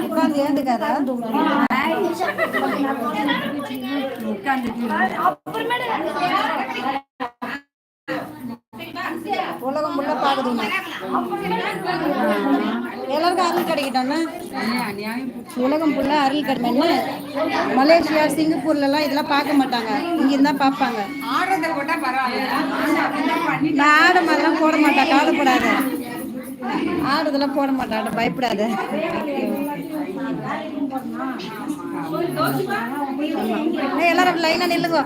உட்காந்து ஏந்துக்காதா? உலகம் முள்ள பாக்குதுங்க எல்லாருக்கும் அருள் கிடைக்கட்டும்னா உலகம் புள்ள அருள் கிடைக்கணும்னா மலேசியா சிங்கப்பூர்ல எல்லாம் இதெல்லாம் பார்க்க மாட்டாங்க. இங்க இருந்தா பார்ப்பாங்க. நான் ஆடு மாதிரிலாம் போட மாட்டேன். கவலைப்படாத. ஆடுதெல்லாம் போட மாட்டான். பயப்படாத. எல்லாரும் லைனா நில்லுங்க.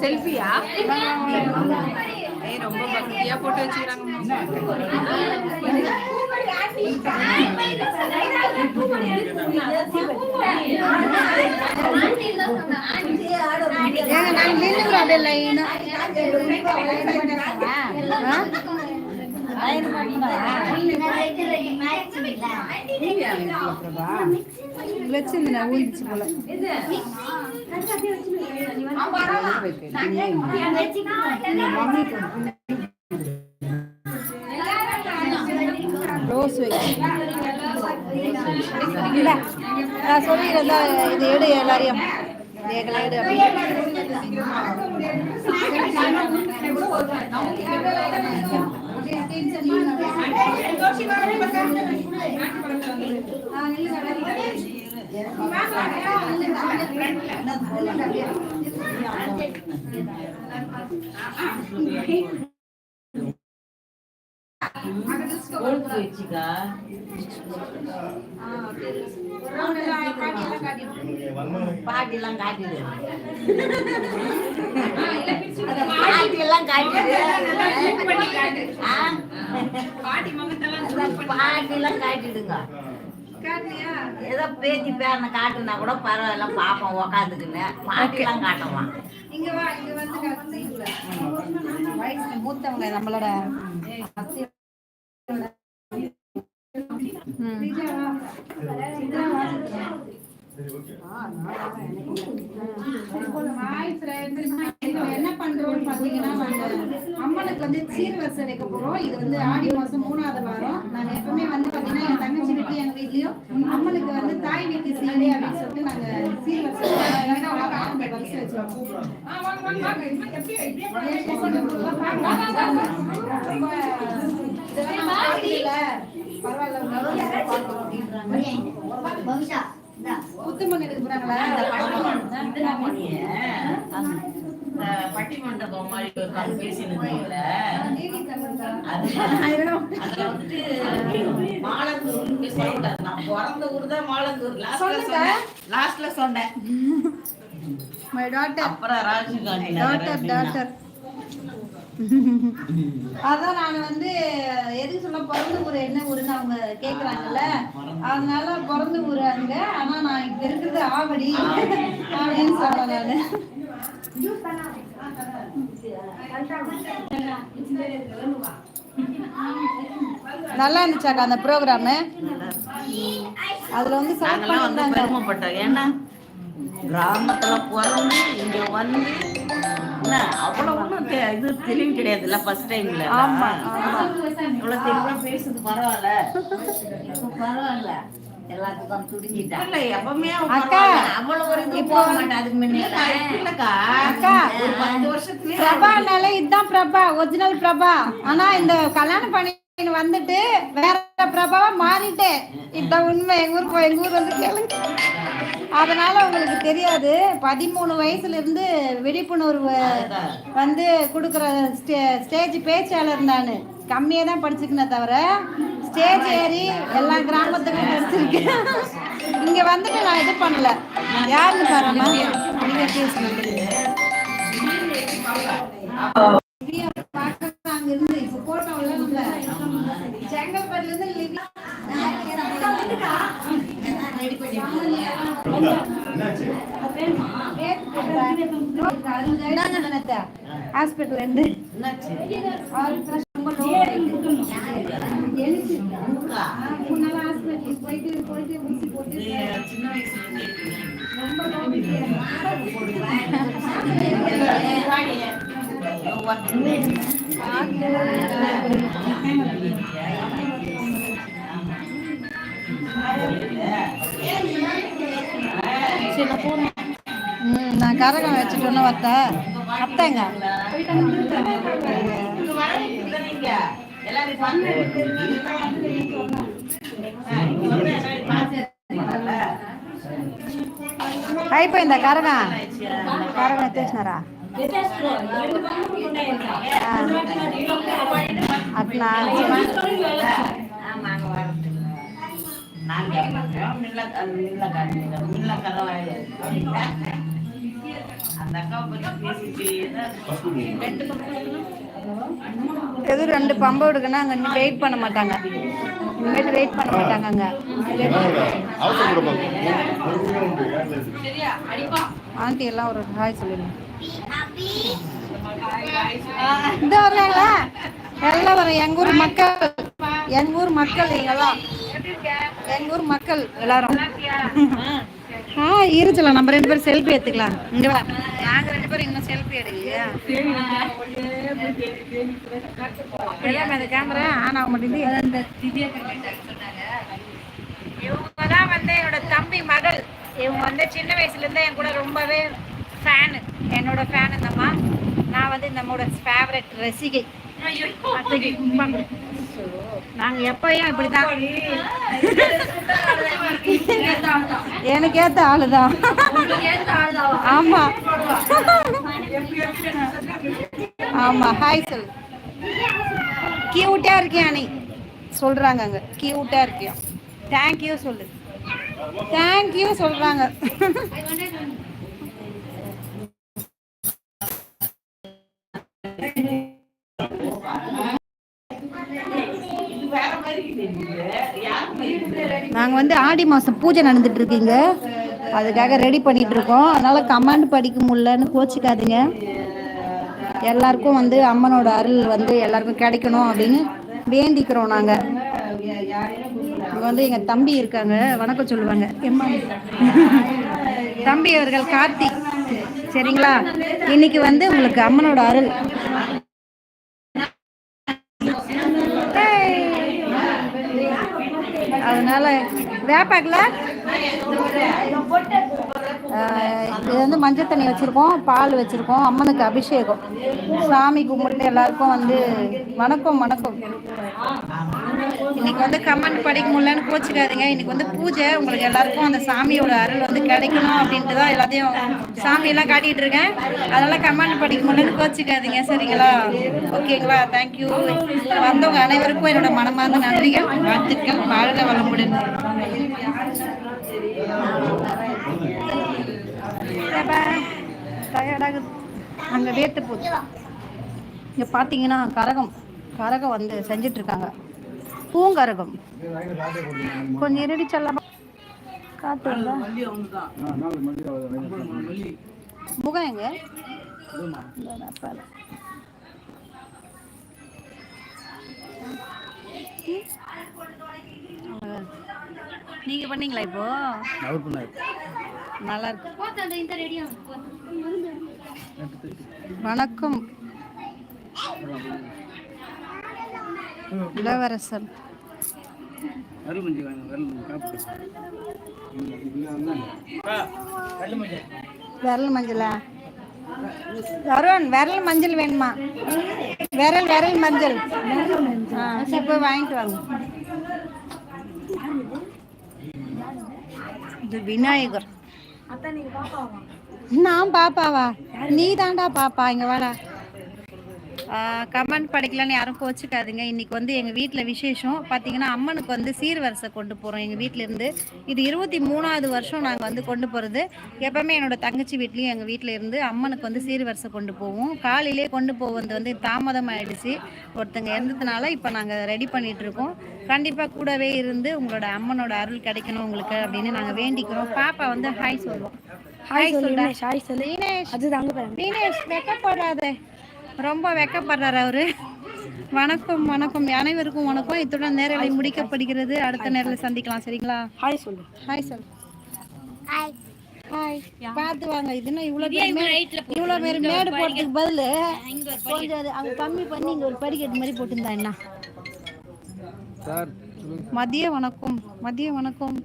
செல்ஃபியா ரொம்ப பக்தியா போட்டு வச்சுக்கிறாங்க. அப்படியே லைனா வச்சிருந்து நான் ஊழிச்சு போல ரோஸ் வை இல்ல நான் சொல்லிடுறேன் இது எடு எல்லாரையும் எங்களை எடு टेंशन அப்படி பாட்டிலாம் காட்டிடு ஆ? பாட்டிலாம் காட்டிடுங்க ஏதோ பேத்தி பேரனை காட்டுனா கூட பரவாயில்ல பாப்போம் உக்காந்துக்குன்னு. பாட்டிலாம் காட்டலாம் மூத்தவங்க நம்மளோட ஹாய் ஃப்ரெண்ட்ஸ் என்ன பண்றோம்னு பாத்தீங்கன்னா நாங்க அம்மனுக்கு வந்து சீர்வரிசை வைக்க போறோம் இது வந்து ஆடி மாசம் மூணாவது வாரம் நாங்க எப்பவுமே வந்து பாத்தீங்கன்னா என் தங்கச்சி வீட்லயும் எங்க வீட்லயும் அம்மனுக்கு வந்து தாய் வீட்டு சீடை அப்படின்னு சொல்லிட்டு நாங்க சீர்வரிசை வரிசை வச்சிருக்கோம் புத்தமன் பட்டிமண்டபம் மாதிரி ஒரு அதுல வந்துட்டு மாலத்தூர்னு சொல்லக்கூடாது நான் பிறந்த ஊர் தான் மாலத்தூர் லாஸ்ட்ல சொன்னேன். லாஸ்ட்ல சொன்னேன் மை டாட்டர் அப்புறம் ராஜீவ் காந்தி டாட்டர் டாட்டர் அதான் நான் வந்து எதுக்கு சொல்ல பிறந்த ஊர் என்ன ஊருன்னு அவங்க கேக்குறாங்கல்ல. அதனால பிறந்த ஊர் அங்க. ஆனா நான் இப்ப இருக்கிறது ஆவடி அப்படின்னு சொல்றேன் நல்லா இருந்துச்சாக்கா அந்த ப்ரோக்ராமு? அதுல வந்து வந்து பண்ணிருந்தாங்க. பெருமைப்பட்டோம். ஏன்னா கிராமத்துல பிறந்து இங்க வந்து என்ன அவ்வளவு ஒண்ணும் தெ- இது தெளிவு கிடையாதுல்ல ஃபர்ஸ்ட் டைம்ல ஆமா ஆமா. இவ்வளவு தெளிவா பேசுது பரவாயில்ல. இப்ப பரவாயில்ல. எல்லாத்துக்கும் துடிஞ்சிட்டா. இல்ல எப்பவுமே அவ அக்கா. அவ்வளவு ஒரு இது போக மாட்டா அதுக்கு முன்னே இல்லக்கா அக்கா, ஒரு பத்து வருஷத்துலயே பிரபானால இதுதான் பிரபா ஒரிஜினல் பிரபா. ஆனா இந்த கல்யாணம் பண்ணி வந்துட்டு வேற பிரபாவா மாறிட்டேன். இதுதான் உண்மை. எங்க ஊர் எங்க ஊர் வந்து கேளுங்க. அதனால உங்களுக்கு தெரியாது. பதிமூணு வயசுல இருந்து விழிப்புணர்வு வந்து கொடுக்குற ஸ்டே ஸ்டேஜ் பேச்சாளர் நான். கம்மியாக தான் படிச்சுக்கினேன் தவிர ஸ்டேஜ் ஏறி எல்லா கிராமத்துக்கும் படிச்சிருக்கேன். இங்கே வந்துட்டு நான் இது பண்ணல. யாருன்னு பாருமா நீங்கள் பேசுனது அங்க இருந்து இப்போ நம்ம ஹாஸ்பிட்டல் hospital போயிட்டு போயிட்டு ஊசி போட்டு சின்ன வயசுல ரொம்ப நான் கரகம் வச்சுட்டோன்னு வத்த அத்தைங்க అయిపోయిందా కరగా కరగా ఎత్తేసినారా ఆ. అట్లా எதுவும் ரெண்டு பம்பு விடுக்குன்னா அங்கே வெயிட் பண்ண மாட்டாங்க. இனிமேட்டு வெயிட் பண்ண மாட்டாங்க அங்கே. ஆண்டி எல்லாம் ஒரு ஹாய் சொல்லிடுங்க. இந்த வர்றாங்களா? எல்லாம் வரும் எங்க ஊர் மக்கள் எங்க ஊர் மக்கள் நீங்கெல்லாம் எங்க ஊர் மக்கள் எல்லாரும். ஆ இருச்சல நம்ம ரெண்டு பேரும் செல்ஃபி எடுத்துக்கலாம். இங்க வா. நாங்க ரெண்டு பேரும் இன்னும் செல்ஃபி எடுக்கலையா? அந்த கேமரா ஆன் ஆக மாட்டேங்குது. இவங்க தான் வந்து என்னோட தம்பி மகள். இவங்க வந்து சின்ன வயசுல இருந்தே என் கூட ரொம்பவே ஃபேனு என்னோட ஃபேன் இந்தம்மா. நான் வந்து இந்த அம்மாவோட ஃபேவரட் ரசிகை. அத்தைக்கு உம்பாங்க. நாங்க எப்பயும் இப்படிதான். எனக்கு ஏத்த ஆளுதான். ஆமா. ஆமா ஹாய் சொல் கியூட்டா இருக்கியா நீ? சொல்றாங்க அங்க. கியூட்டா இருக்கியா? தேங்க்யூ சொல்லு. தேங்க்யூ சொல்றாங்க. வந்து ஆடி மாசம் பூஜை நடந்துட்டு இருக்கீங்க அதுக்காக ரெடி பண்ணிட்டு இருக்கோம் அதனால கமெண்ட் படிக்க முடியலன்னு கோச்சிக்காதீங்க. எல்லாருக்கும் வந்து அம்மனோட அருள் வந்து எல்லாருக்கும் கிடைக்கணும் அப்படின்னு வேண்டிக்கிறோம் நாங்க. இங்க வந்து எங்க தம்பி இருக்காங்க. வணக்கம் சொல்லுவாங்க. எம்மா. தம்பி அவர்கள் கார்த்திக். சரிங்களா? இன்னைக்கு வந்து உங்களுக்கு அம்மனோட அருள். அதனால வேப்பாக்கல இது வந்து மஞ்சள் தண்ணி வச்சுருக்கோம் பால் வச்சுருக்கோம் அம்மனுக்கு அபிஷேகம். சாமி கும்பிட்டு எல்லாருக்கும் வந்து வணக்கம் வணக்கம். இன்னைக்கு வந்து கமெண்ட் படிக்க முடியலன்னு கோச்சிக்காதீங்க. இன்னைக்கு வந்து பூஜை. உங்களுக்கு எல்லாருக்கும் அந்த சாமியோட அருள் வந்து கிடைக்கணும் அப்படின்ட்டு தான் எல்லாத்தையும் சாமியெல்லாம் காட்டிட்டு இருக்கேன். அதனால கமெண்ட் படிக்க முடியலன்னு கோச்சிக்காதீங்க. சரிங்களா? ஓகேங்களா? தேங்க்யூ வந்தவங்க அனைவருக்கும் என்னோட மனமார்ந்த நன்றிகள் வாழ்த்துக்கள். வாழ்க வளமுடன். டயர்டாகுது. அங்கே வேட்டு போச்சு. இங்கே பார்த்தீங்கன்னா கரகம் கரகம் வந்து செஞ்சுட்டு இருக்காங்க பூங்கரகம். கொஞ்சம் இருடி செல்லமா. காத்து வந்தா. முகம் எங்க. நீங்க பண்ணீங்களா இப்போ? நல்லா இருக்கு வணக்கம். இளவரசன். விரல் மஞ்சளா? வருண் விரல் மஞ்சள் வேணுமா? விரல் விரல் மஞ்சள். சரி போய் வாங்கிட்டு வாங்க. இது விநாயகர். நான் பாப்பாவா? நீ தாண்டா பாப்பா இங்க வாடா. கமெண்ட் படிக்கலான்னு யாரும் கோச்சிக்காதீங்க. இன்னைக்கு வந்து எங்கள் வீட்டில் விசேஷம். பார்த்தீங்கன்னா அம்மனுக்கு வந்து சீர்வரிசை கொண்டு போகிறோம் எங்கள் வீட்டிலேருந்து இது இருபத்தி மூணாவது வருஷம் நாங்கள் வந்து கொண்டு போகிறது எப்போவுமே என்னோட தங்கச்சி வீட்லேயும் எங்கள் வீட்டில் இருந்து அம்மனுக்கு வந்து சீர்வரிசை கொண்டு போவோம். காலையிலே கொண்டு போவது வந்து தாமதம் ஆயிடுச்சு ஒருத்தங்க இறந்ததுனால இப்போ நாங்கள் ரெடி பண்ணிட்டு கண்டிப்பா கூடவே இருந்து உங்களோட அம்மனோட அருள் கிடைக்கணும் உங்களுக்கு அப்படின்னு நாங்க வேண்டிக்கிறோம். பாப்பா வந்து ஹாய் சொல்லுவோம் ஹாய் சொல்லுடா ஹாய் சொல்லு. தினேஷ் அது தாங்க தினேஷ் வெக்கப்படுறாதே ரொம்ப வெக்கப்படுறாரு அவரு. வணக்கம் வணக்கம். அனைவருக்கும் வணக்கம். இத்துடன் நேரலை முடிக்கப்படுகிறது. அடுத்த நேரில் சந்திக்கலாம். சரிங்களா? ஹாய் சொல்லு. ஹாய் சொல் ஹாய் பார்த்து வாங்க. என்ன இவ்வளோ இவ்வளோ பேர் மேடு போட்டதுக்கு பதில் கொஞ்சம் அது அவங்க கம்மி பண்ணி இங்கே ஒரு படிக்கட்டு மாதிரி போட்டிருந்தா என்ன? மதிய வணக்கம். மதிய வணக்கம்.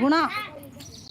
குணா.